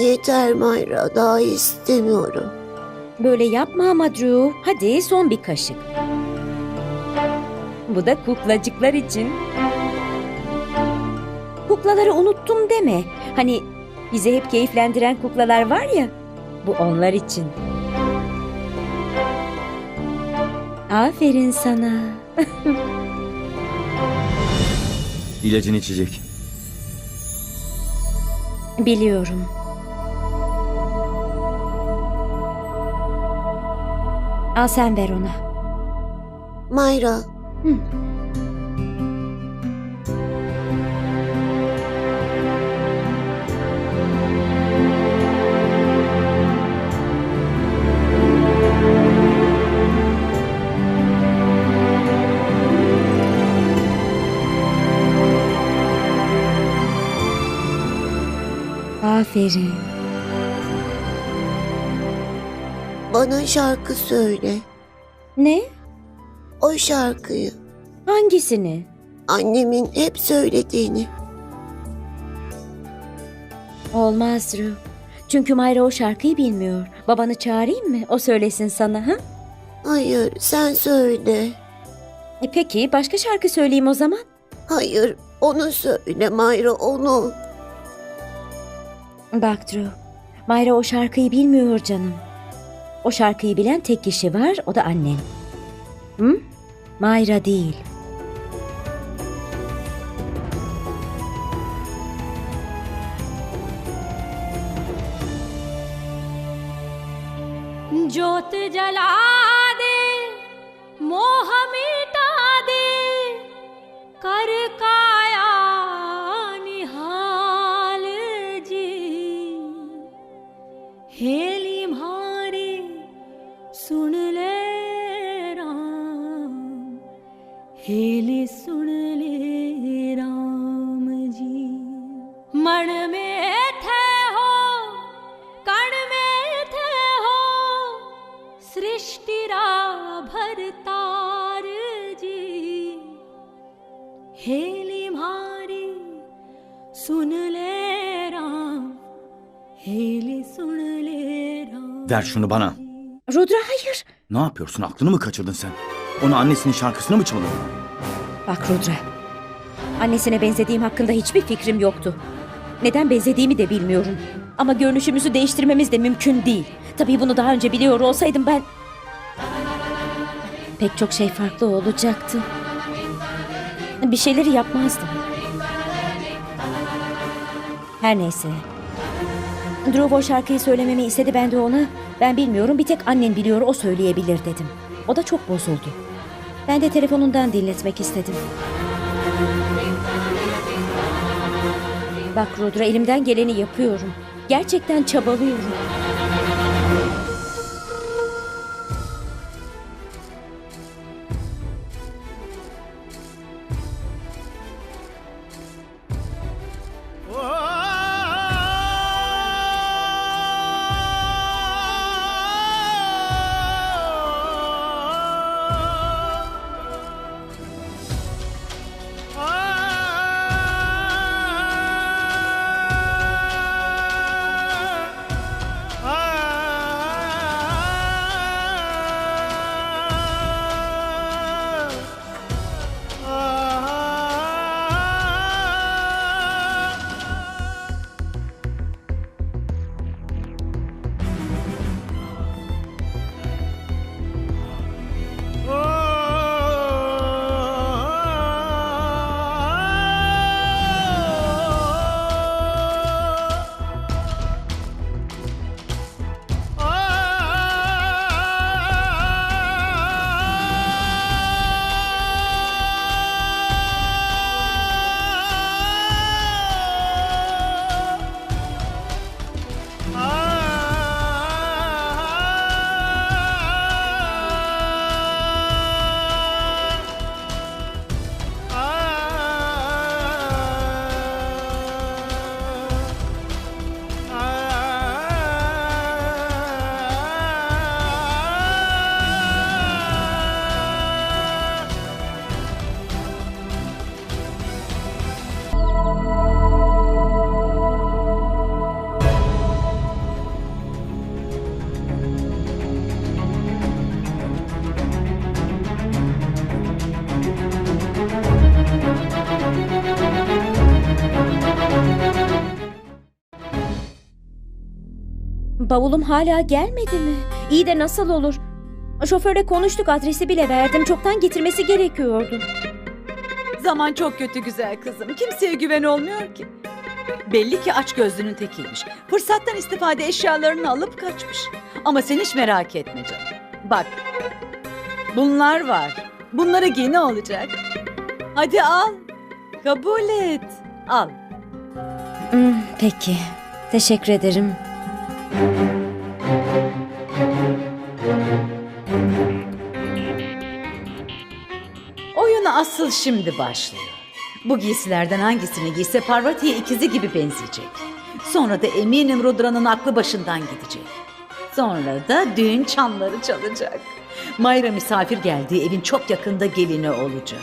Yeter Mayra, daha istemiyorum. Böyle yapma ama Drew. Hadi son bir kaşık. Bu da kuklacıklar için. Kuklaları unuttum deme. Hani bizi hep keyiflendiren kuklalar var ya. Bu onlar için. Aferin sana. İlacını içecek. Biliyorum. Al sen ver ona. Mayra, Aferin. Bana şarkı söyle. Ne? O şarkıyı. Hangisini? Annemin hep söylediğini. Olmaz Drew. Çünkü Mayra o şarkıyı bilmiyor. Babanı çağırayım mı? O söylesin sana ha? Hayır, sen söyle. E peki başka şarkı söyleyeyim o zaman. Hayır, onu söyle Mayra, onu. Bak Drew. Mayra o şarkıyı bilmiyor canım. O şarkıyı bilen tek kişi var o da annen. Hı? Mayra değil. ज्योत जला दे मोह मिटा दे कर काया Ver şunu bana. Rudra hayır. Ne yapıyorsun? Aklını mı kaçırdın sen? Onu annesinin şarkısını mı çalıyor? Bak Rudra. Annesine benzediğim hakkında hiçbir fikrim yoktu. Neden benzediğimi de bilmiyorum. Ama görünüşümüzü değiştirmemiz de mümkün değil. Tabii bunu daha önce biliyor olsaydım ben... Pek çok şey farklı olacaktı. Bir şeyleri yapmazdım. Her neyse. Drew o şarkıyı söylememi istedi ben de ona. Ben bilmiyorum bir tek annen biliyor o söyleyebilir dedim. O da çok bozuldu. Ben de telefonundan dinletmek istedim. Bak Rudra elimden geleni yapıyorum. Gerçekten çabalıyorum. Bavulum hala gelmedi mi? İyi de nasıl olur? Şoförle konuştuk adresi bile verdim. Çoktan getirmesi gerekiyordu. Zaman çok kötü güzel kızım. Kimseye güven olmuyor ki. Belli ki aç gözlünün tekiymiş. Fırsattan istifade eşyalarını alıp kaçmış. Ama sen hiç merak etme canım. Bak. Bunlar var. Bunları giy ne olacak? Hadi al. Kabul et. Al. Hmm, peki. Teşekkür ederim. Oyun asıl şimdi başlıyor. Bu giysilerden hangisini giyse Parvati'ye ikizi gibi benzeyecek. Sonra da eminim Rudra'nın aklı başından gidecek. Sonra da düğün çanları çalacak. Mayra misafir geldiği evin çok yakında gelini olacak.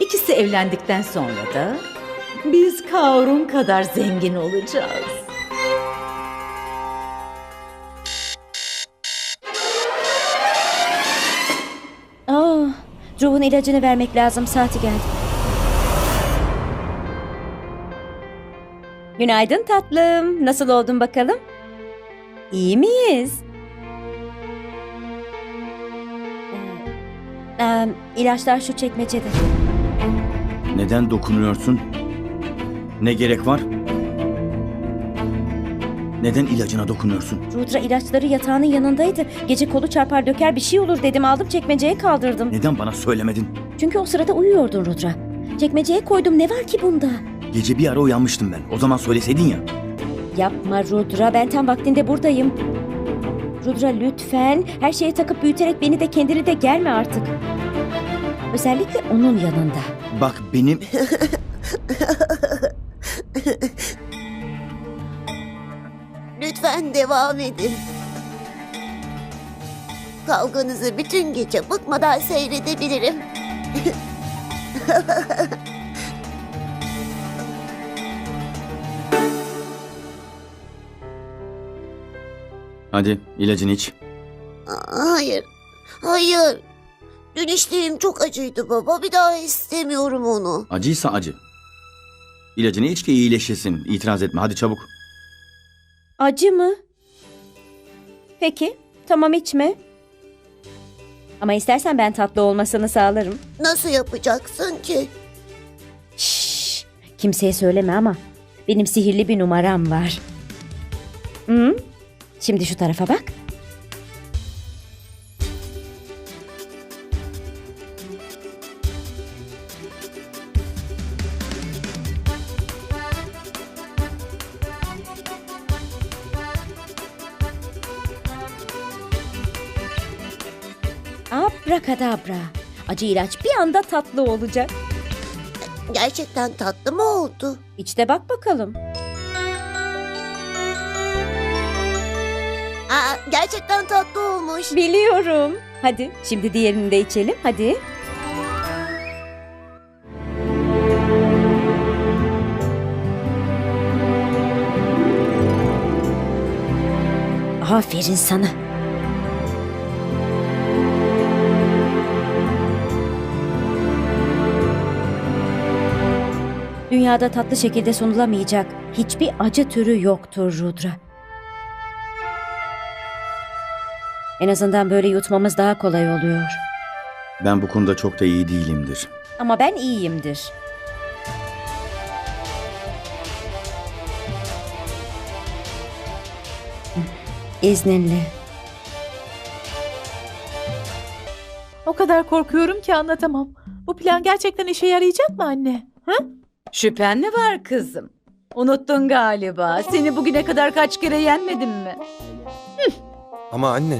İkisi evlendikten sonra da biz Kaurun kadar zengin olacağız. Drew'un ilacını vermek lazım. Saati geldi. Günaydın tatlım. Nasıl oldun bakalım? İyi miyiz? Ee, e, ilaçlar şu çekmecede. Neden dokunuyorsun? Ne gerek var? Neden ilacına dokunuyorsun? Rudra ilaçları yatağının yanındaydı. Gece kolu çarpar döker bir şey olur dedim aldım çekmeceye kaldırdım. Neden bana söylemedin? Çünkü o sırada uyuyordun Rudra. Çekmeceye koydum ne var ki bunda? Gece bir ara uyanmıştım ben. O zaman söyleseydin ya. Yapma Rudra ben tam vaktinde buradayım. Rudra lütfen her şeye takıp büyüterek beni de kendini de germe artık. Özellikle onun yanında. Bak benim... Lütfen devam edin. Kavganızı bütün gece bıkmadan seyredebilirim. Hadi ilacını iç. Hayır. Hayır. Dün içtiğim çok acıydı baba. Bir daha istemiyorum onu. Acıysa acı. İlacını iç ki iyileşesin. İtiraz etme hadi çabuk. Acı mı? Peki tamam içme. Ama istersen ben tatlı olmasını sağlarım. Nasıl yapacaksın ki? Şşş, kimseye söyleme ama benim sihirli bir numaram var. Hı? Şimdi şu tarafa bak. Abrakadabra. Acı ilaç bir anda tatlı olacak. Gerçekten tatlı mı oldu? İçte bak bakalım. Aa, gerçekten tatlı olmuş. Biliyorum. Hadi şimdi diğerini de içelim. Hadi. Aferin sana. Dünyada tatlı şekilde sunulamayacak hiçbir acı türü yoktur Rudra. En azından böyle yutmamız daha kolay oluyor. Ben bu konuda çok da iyi değilimdir. Ama ben iyiyimdir. İzninle. O kadar korkuyorum ki anlatamam. Bu plan gerçekten işe yarayacak mı anne? Ha? Şüphen mi var kızım? Unuttun galiba. Seni bugüne kadar kaç kere yenmedim mi? Ama anne,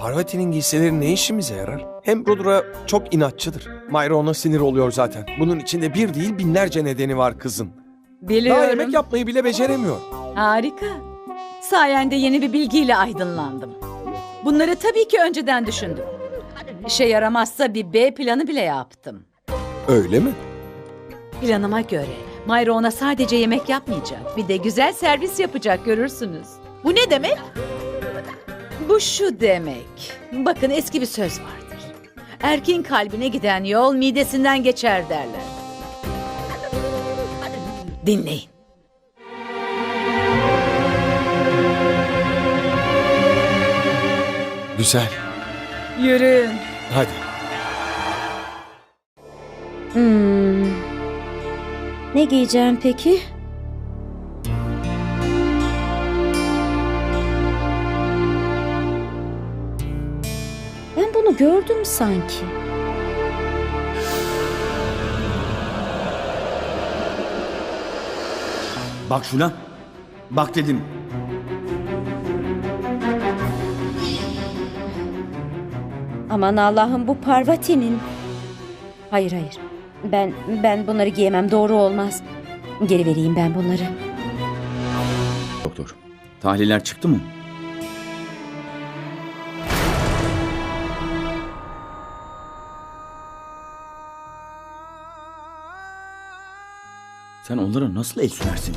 Parvati'nin giysileri ne işimize yarar? Hem Rudra çok inatçıdır. Mayra ona sinir oluyor zaten. Bunun içinde bir değil binlerce nedeni var kızın. Biliyorum. Daha yemek yapmayı bile beceremiyor. Harika. Sayende yeni bir bilgiyle aydınlandım. Bunları tabii ki önceden düşündüm. İşe yaramazsa bir B planı bile yaptım. Öyle mi? Planıma göre Mayra ona sadece yemek yapmayacak. Bir de güzel servis yapacak görürsünüz. Bu ne demek? Bu şu demek. Bakın eski bir söz vardır. Erkeğin kalbine giden yol midesinden geçer derler. Dinleyin. Güzel. Yürü. Hadi. Hmm. Ne giyeceğim peki? Ben bunu gördüm sanki. Bak şuna. Bak dedim. Aman Allah'ım bu Parvati'nin. Hayır hayır. Ben ben bunları giyemem doğru olmaz. Geri vereyim ben bunları. Doktor. Tahliller çıktı mı? Sen onlara nasıl el sürersin?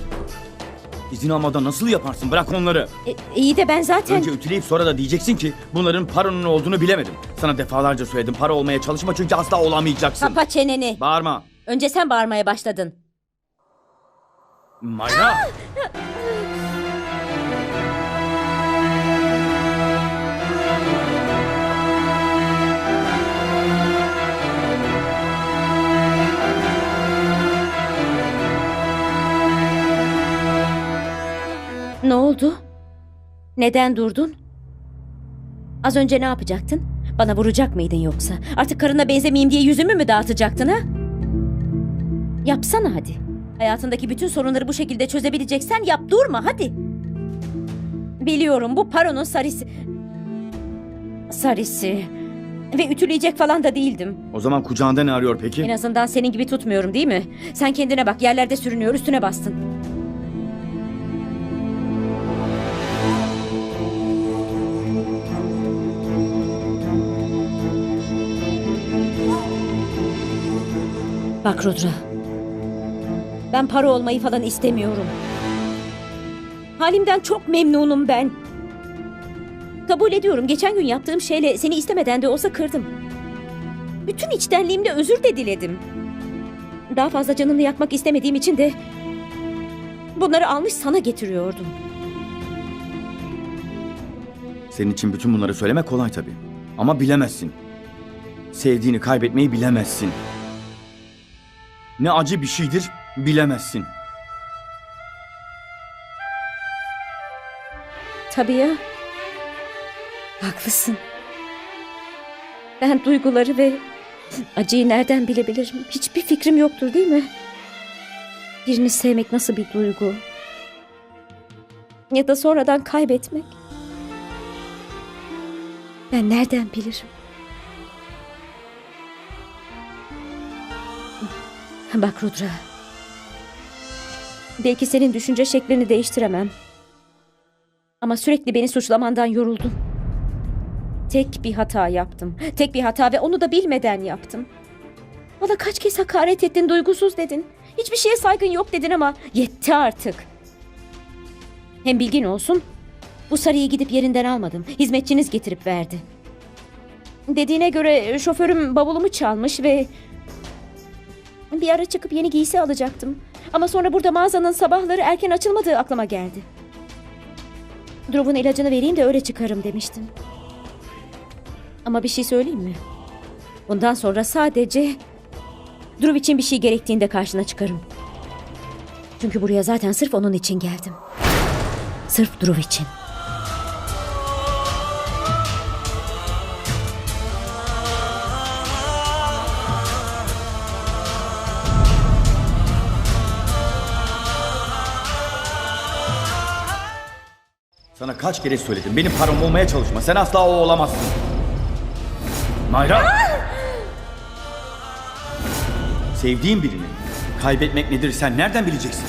İzin almadan nasıl yaparsın? Bırak onları. E, iyi de ben zaten... Önce ütüleyip sonra da diyeceksin ki bunların paranın olduğunu bilemedim. Sana defalarca söyledim para olmaya çalışma çünkü asla olamayacaksın. Kapa çeneni. Bağırma. Önce sen bağırmaya başladın. Mayra. Ne oldu? Neden durdun? Az önce ne yapacaktın? Bana vuracak mıydın yoksa? Artık karına benzemeyeyim diye yüzümü mü dağıtacaktın ha? Yapsana hadi. Hayatındaki bütün sorunları bu şekilde çözebileceksen yap durma hadi. Biliyorum bu paronun sarısı. Sarısı. Ve ütüleyecek falan da değildim. O zaman kucağında ne arıyor peki? En azından senin gibi tutmuyorum değil mi? Sen kendine bak yerlerde sürünüyor üstüne bastın. Bak Rudra. Ben para olmayı falan istemiyorum. Halimden çok memnunum ben. Kabul ediyorum geçen gün yaptığım şeyle seni istemeden de olsa kırdım. Bütün içtenliğimle özür de diledim. Daha fazla canını yakmak istemediğim için de bunları almış sana getiriyordum. Senin için bütün bunları söylemek kolay tabii. Ama bilemezsin. Sevdiğini kaybetmeyi bilemezsin. Ne acı bir şeydir bilemezsin. Tabii ya. Haklısın. Ben duyguları ve acıyı nereden bilebilirim? Hiçbir fikrim yoktur değil mi? Birini sevmek nasıl bir duygu? Ya da sonradan kaybetmek? Ben nereden bilirim? Bak Rudra. Belki senin düşünce şeklini değiştiremem. Ama sürekli beni suçlamandan yoruldum. Tek bir hata yaptım. Tek bir hata ve onu da bilmeden yaptım. Bana kaç kez hakaret ettin, duygusuz dedin. Hiçbir şeye saygın yok dedin ama yetti artık. Hem bilgin olsun, bu sarıyı gidip yerinden almadım. Hizmetçiniz getirip verdi. Dediğine göre şoförüm bavulumu çalmış ve... Bir ara çıkıp yeni giysi alacaktım. Ama sonra burada mağazanın sabahları erken açılmadığı aklıma geldi. Drov'un ilacını vereyim de öyle çıkarım demiştin. Ama bir şey söyleyeyim mi? Bundan sonra sadece Drew için bir şey gerektiğinde karşına çıkarım. Çünkü buraya zaten sırf onun için geldim. Sırf Drew için. Sana kaç kere söyledim. Benim param olmaya çalışma. Sen asla o olamazsın. Mayra! Sevdiğin birini kaybetmek nedir sen nereden bileceksin?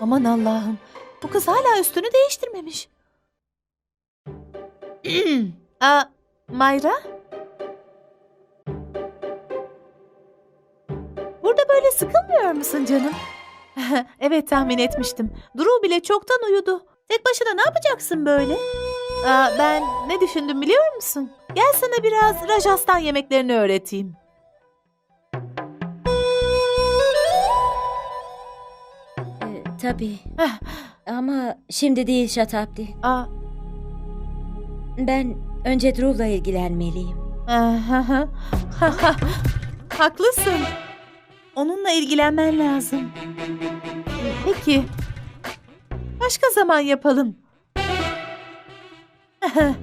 Aman Allah'ım. Bu kız hala üstünü değiştirmemiş. Aa, Mayra? Burada böyle sıkılmıyor musun canım? evet tahmin etmiştim. Duru bile çoktan uyudu. Tek başına ne yapacaksın böyle? Aa, ben ne düşündüm biliyor musun? Gel sana biraz Rajasthan yemeklerini öğreteyim. Tabii. Heh. Ama şimdi değil Şatapti. Aa, Ben önce Drew'la ilgilenmeliyim. Haklısın. Onunla ilgilenmen lazım. Peki. Başka zaman yapalım.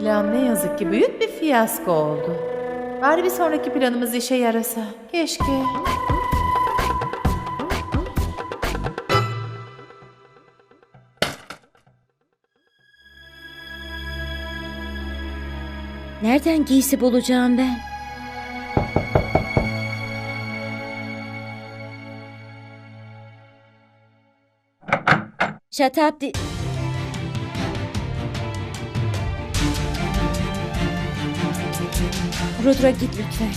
Plan ne yazık ki büyük bir fiyasko oldu. Bari bir sonraki planımız işe yarasa. Keşke. Nereden giysi bulacağım ben? Şatapti... Rudra git lütfen.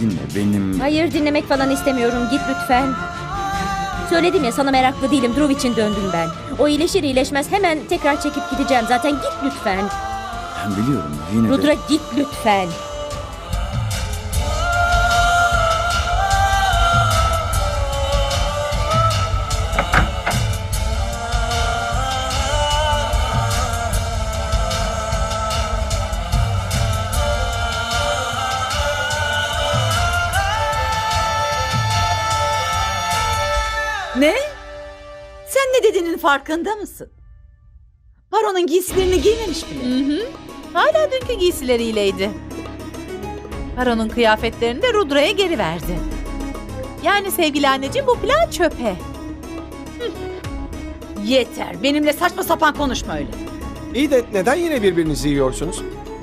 Dinle benim... Hayır dinlemek falan istemiyorum. Git lütfen. Söyledim ya sana meraklı değilim. Drew için döndüm ben. O iyileşir iyileşmez hemen tekrar çekip gideceğim. Zaten git lütfen. Biliyorum yine de... Rudra git lütfen. Ne? Sen ne dediğinin farkında mısın? Baron'un giysilerini giymemiş bile. Hı hı. Hala dünkü giysileriyleydi. Baron'un kıyafetlerini de Rudra'ya geri verdi. Yani sevgili anneciğim bu plan çöpe. Yeter. Benimle saçma sapan konuşma öyle. İyi de neden yine birbirinizi yiyorsunuz?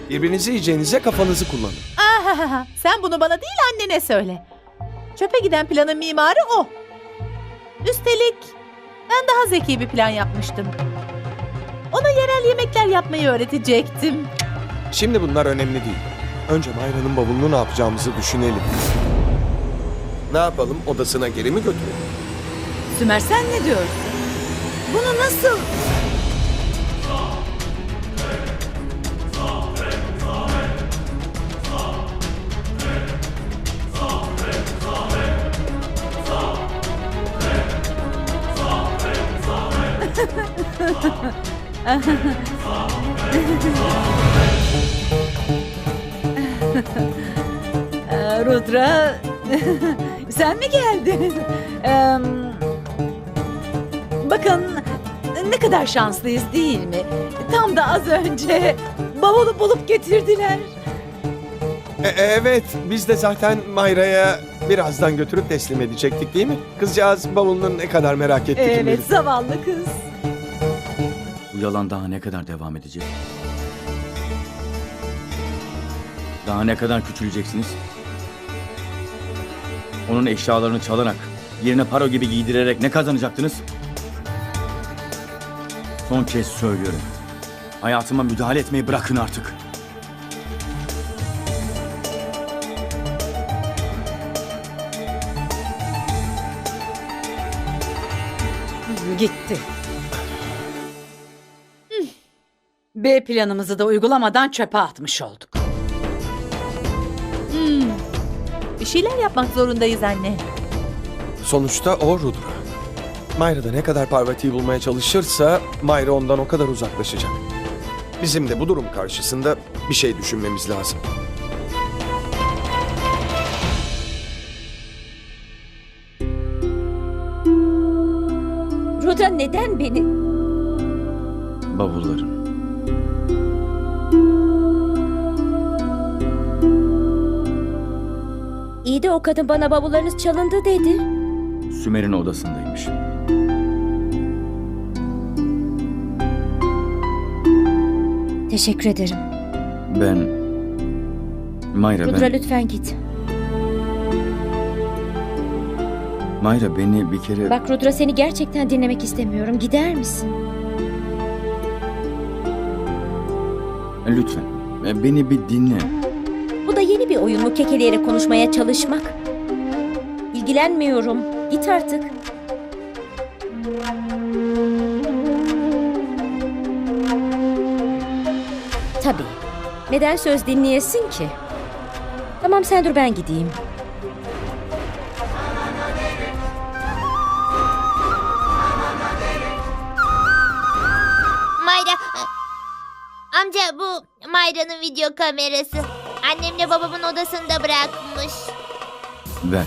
Birbirinizi yiyeceğinize kafanızı kullanın. Ahahaha, Sen bunu bana değil annene söyle. Çöpe giden planın mimarı o. Üstelik ben daha zeki bir plan yapmıştım. Ona yerel yemekler yapmayı öğretecektim. Şimdi bunlar önemli değil. Önce Mayra'nın bavulunu ne yapacağımızı düşünelim. Ne yapalım? Odasına geri mi götürelim? Sümer sen ne diyorsun? Bunu nasıl? Ee, Rudra, sen mi geldin? Bakın ne kadar şanslıyız değil mi? Tam da az önce bavulu bulup getirdiler. E- evet, biz de zaten Mayra'ya birazdan götürüp teslim edecektik değil mi? Kızcağız bavulunu ne kadar merak etti kim Evet, zavallı kız. Bu yalan daha ne kadar devam edecek? Daha ne kadar küçüleceksiniz? Onun eşyalarını çalarak, yerine paro gibi giydirerek ne kazanacaktınız? Son kez söylüyorum. Hayatıma müdahale etmeyi bırakın artık. Gitti. B planımızı da uygulamadan çöpe atmış olduk. Hmm. Bir şeyler yapmak zorundayız anne. Sonuçta o Rudra. Mayra da ne kadar Parvati'yi bulmaya çalışırsa Mayra ondan o kadar uzaklaşacak. Bizim de bu durum karşısında bir şey düşünmemiz lazım. O kadın bana bavullarınız çalındı dedi. Sümer'in odasındaymış. Teşekkür ederim. Ben... Mayra Rudra ben... lütfen git. Mayra beni bir kere... Bak Rudra seni gerçekten dinlemek istemiyorum. Gider misin? Lütfen. e, Beni bir dinle bir oyun mu kekeleyerek konuşmaya çalışmak? İlgilenmiyorum. Git artık. Tabii. Neden söz dinleyesin ki? Tamam sen dur ben gideyim. Mayra... Amca bu Mayra'nın video kamerası. Annemle babamın odasında bırakmış. Ver.